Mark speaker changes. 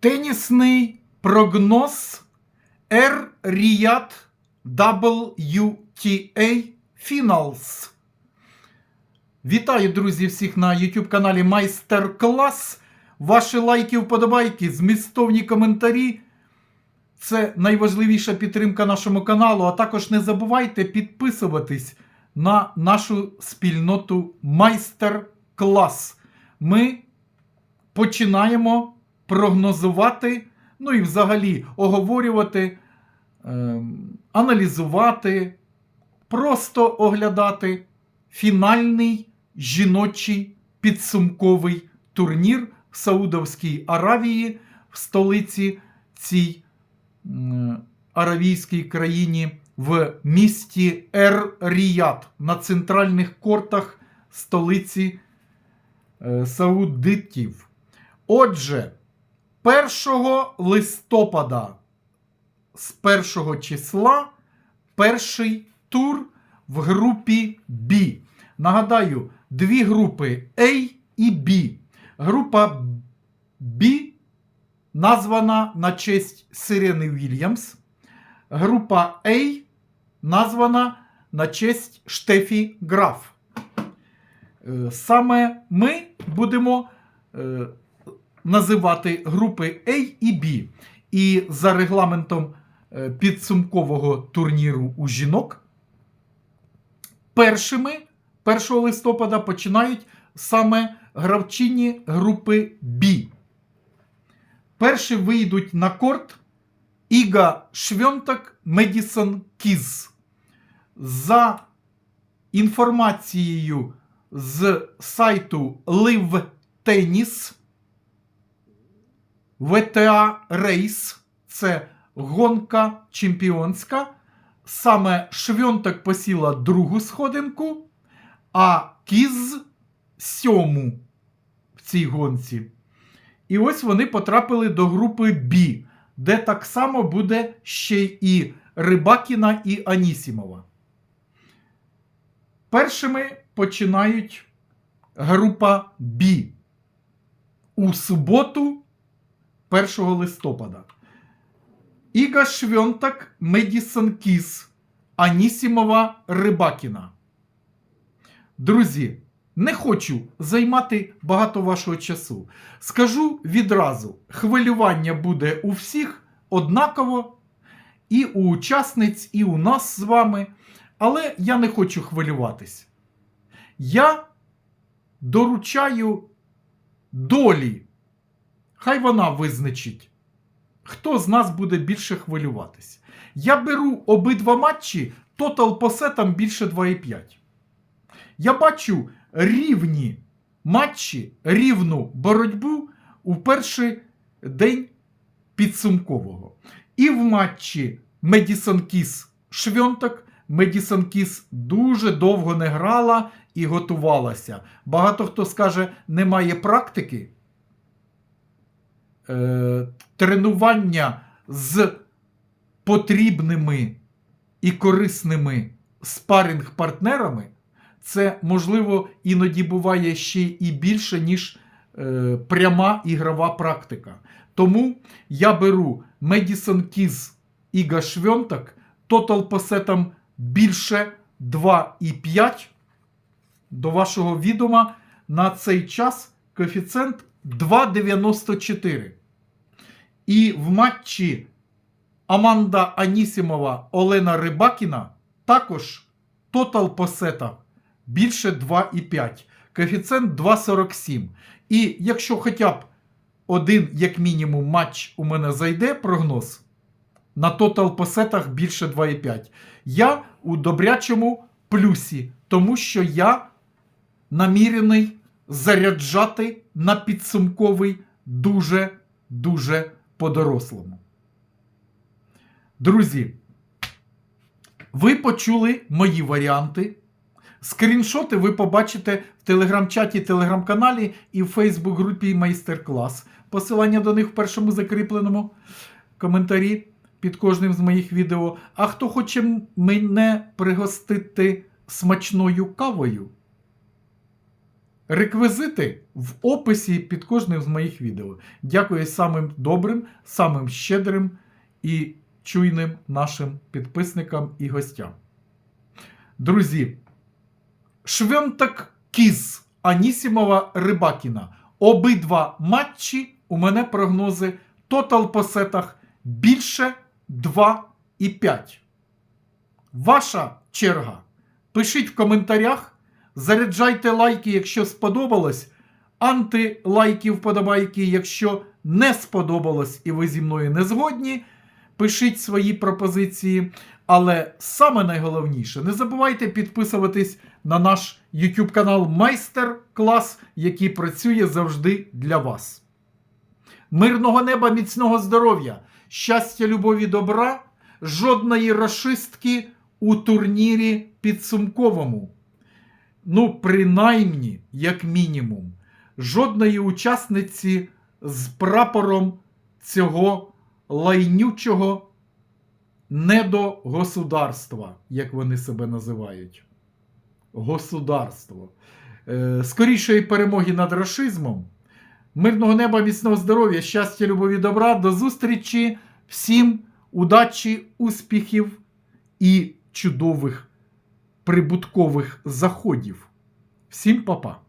Speaker 1: Тенісний прогноз Air Riyadh WTA Finals. Вітаю, друзі, всіх на YouTube каналі Майстер Клас. Ваші лайки, вподобайки, змістовні коментарі. Це найважливіша підтримка нашому каналу. А також не забувайте підписуватись на нашу спільноту Майстер Клас. Ми починаємо прогнозувати, ну і взагалі оговорювати, ем, аналізувати, просто оглядати фінальний жіночий підсумковий турнір в Саудовській Аравії в столиці цій аравійській країні в місті Ер-Ріяд на центральних кортах столиці е, Саудитів. Отже, 1 листопада з 1 числа перший тур в групі B. Нагадаю, дві групи A і B. Група B названа на честь Сирени Вільямс. Група A названа на честь Штефі Граф. Е, Саме ми будемо е, називати групи A і B. І за регламентом е, підсумкового турніру у жінок першими 1 листопада починають саме гравчині групи B. Перші вийдуть на корт Іга Швьонтак Медісон Кіз. За інформацією з сайту Live Tennis, VTA Race це гонка чемпіонська. Саме Швьонтак посіла другу сходинку, а Кіз сьому в цій гонці. І ось вони потрапили до групи B, де так само буде ще і Рибакіна і Анісімова. Першими починають група B у суботу 1 листопада. Іга Швьонтак, Медісон Кіс, Анісімова Рибакіна. Друзі, не хочу займати багато вашого часу. Скажу відразу: хвилювання буде у всіх однаково, і у учасниць, і у нас з вами. Але я не хочу хвилюватись. Я доручаю долі. Хай вона визначить, хто з нас буде більше хвилюватись. Я беру обидва матчі, тотал по сетам більше 2,5. Я бачу рівні матчі, рівну боротьбу у перший день підсумкового. І в матчі Медісон Кіс Швьонтак Медісон Кіс дуже довго не грала і готувалася. Багато хто скаже, немає практики. Е, тренування з потрібними і корисними спаринг-партнерами. Це, можливо, іноді буває ще і більше, ніж е, пряма ігрова практика. Тому я беру Медісон Кіз Іга Швьонтак, тотал по сетам більше 2,5. До вашого відома на цей час коефіцієнт 2,94. І в матчі Аманда Анісімова Олена Рибакіна також тотал по сетах більше 2,5. Коефіцієнт 2,47. І якщо хоча б один, як мінімум, матч у мене зайде прогноз, на тотал по сетах більше 2,5. Я у добрячому плюсі, тому що я намірений заряджати на підсумковий дуже-дуже по-дорослому. Друзі, ви почули мої варіанти. Скріншоти ви побачите в телеграм-чаті, телеграм-каналі і в Фейсбук-групі майстер-клас. Посилання до них в першому закріпленому коментарі під кожним з моїх відео. А хто хоче мене пригостити смачною кавою, Реквізити в описі під кожним з моїх відео. Дякую самим добрим, самим щедрим і чуйним нашим підписникам і гостям. Друзі, Швентак Кіз Анісімова Рибакіна. Обидва матчі у мене прогнози тотал по сетах більше 2,5. Ваша черга. Пишіть в коментарях, заряджайте лайки, якщо сподобалось, антилайки вподобайки, якщо не сподобалось і ви зі мною не згодні. Пишіть свої пропозиції. Але саме найголовніше, не забувайте підписуватись на наш YouTube канал Майстер Клас, який працює завжди для вас. Мирного неба, міцного здоров'я, щастя, любові, добра, жодної расистки у турнірі підсумковому. Ну, принаймні, як мінімум, жодної учасниці з прапором цього лайнючого недогосударства, як вони себе називають. Государство. Е, скорішої перемоги над рашизмом. Мирного неба, міцного здоров'я, щастя, любові, добра. До зустрічі. Всім удачі, успіхів і чудових прибуткових заходів. Всім па-па!